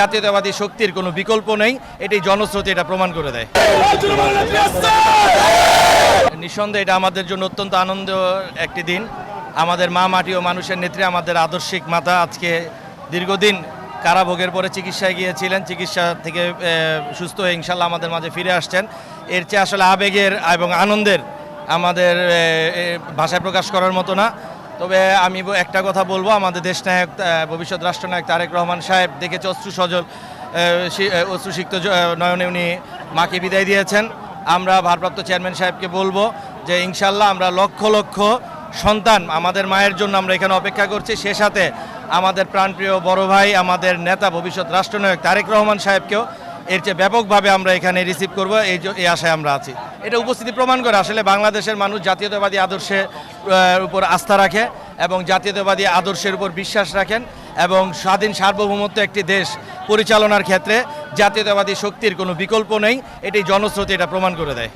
জাতীয়তাবাদী শক্তির কোনো বিকল্প নেই এটি জনস্রোতে এটা প্রমাণ করে দেয়। নিঃসন্দেহে এটা আমাদের জন্য অত্যন্ত আনন্দ একটি দিন। আমাদের মা মাটি ও মানুষের নেত্রী, আমাদের আদর্শিক মাতা আজকে দীর্ঘদিন কারাভোগের পরে চিকিৎসায় গিয়েছিলেন, চিকিৎসা থেকে সুস্থ হয়ে ইনশাল্লাহ আমাদের মাঝে ফিরে আসছেন। এর চেয়ে আসলে আবেগের এবং আনন্দের আমাদের ভাষায় প্রকাশ করার মতো না। তবে আমি একটা কথা বলব আমাদের দেশনায়ক আহ, ভবিষ্যৎ রাষ্ট্রনায়ক তারেক রহমান সাহেব দেখেছে অশ্রু সজল অশ্রুসিক্ত নয়নে উনি মাকে বিদায় দিয়েছেন। আমরা ভারপ্রাপ্ত চেয়ারম্যান সাহেবকে বলব যে ইনশাল্লাহ আমরা লক্ষ লক্ষ সন্তান আমাদের মায়ের জন্য আমরা এখানে অপেক্ষা করছি। সে সাথে আমাদের প্রাণপ্রিয় বড় ভাই আমাদের নেতা ভবিষ্যৎ রাষ্ট্রনায়ক তারেক রহমান সাহেবকেও এর চেয়ে ব্যাপকভাবে আমরা এখানে রিসিভ করব। এই এই আশায় আমরা আছি। এটা উপস্থিতি প্রমাণ করে আসলে বাংলাদেশের মানুষ জাতীয়তাবাদী আদর্শের আহ, উপর আস্থা রাখে এবং জাতীয়তাবাদী আদর্শের উপর বিশ্বাস রাখেন এবং স্বাধীন সার্বভৌমত্ব একটি দেশ পরিচালনার ক্ষেত্রে জাতীয়তাবাদী শক্তির কোনো বিকল্প নেই। এটি জনশ্রুতি এটা প্রমাণ করে দেয়।